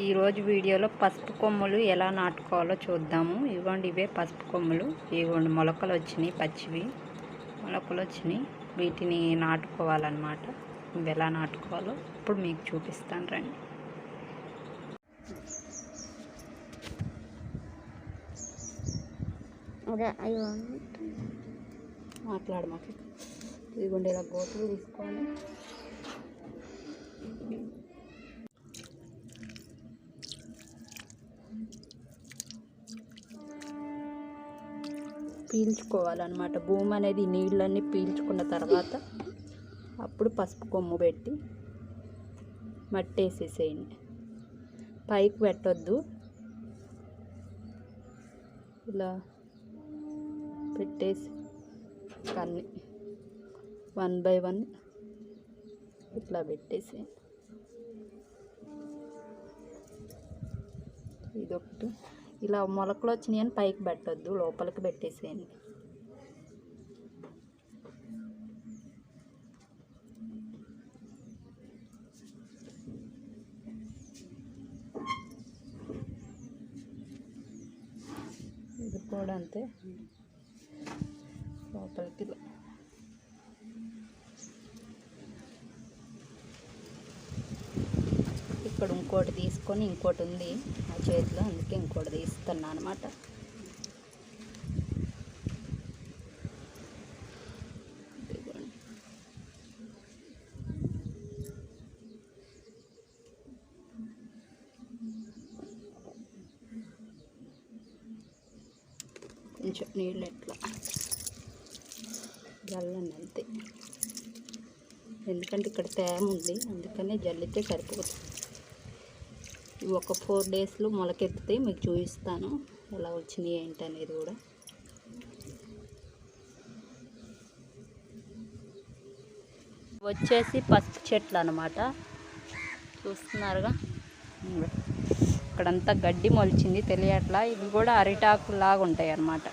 ఈరోజు వీడియోలో పసుపు కొమ్ములు ఎలా నాటుకోవాలో చూద్దాము. ఇవ్వండి ఇవే పసుపు కొమ్ములు. ఇవ్వండి మొలకలు వచ్చినాయి పచ్చివి. మొలకలు వచ్చినాయి. వీటిని నాటుకోవాలన్నమాట. ఇవి ఎలా నాటుకోవాలో ఇప్పుడు మీకు చూపిస్తాను రండి. మాట్లాడమాక అయ్యో ఇదిగోండి ఇలా గోతులు తీసుకోవాలి. పీల్చుకోవాలన్నమాట. భూమి అనేది నీళ్ళన్నీ పీల్చుకున్న తర్వాత అప్పుడు పసుపు కొమ్ము పెట్టి మట్టి వేసేసేయండి పైకి పెట్టొద్దు. ఇలా పెట్టేసి అన్ని వన్ బై వన్ ఇట్లా పెట్టేసేయండి. ఇదొకటి. ఇలా మొలకలు వచ్చినాయి అని పైకి పెట్టొద్దు లోపలికి పెట్టేసేయండి. ఇది కూడా అంతే. లోపలికి ఇక్కడ ఇంకోటి తీసుకొని ఇంకోటి ఉంది ఆ చేతిలో అందుకే ఇంకోటి తీస్తున్నా అనమాట కొంచెం నీళ్ళు ఎట్లా? జల్లండి అంతే. ఎందుకంటే ఇక్కడ తేమ ఉంది అందుకనే జల్లితే సరిపోతుంది ఇవి ఒక ఫోర్ డేస్లో మొలకెత్తితే మీకు చూపిస్తాను ఎలా వచ్చినాయి ఏంటి అనేది కూడా. వచ్చేసి పసుపు చెట్లు అనమాట చూస్తున్నారుగా. ఇక్కడంతా గడ్డి మొలిచింది తెలియట్లా. ఇవి కూడా అరిటాకు లాగా ఉంటాయి అన్నమాట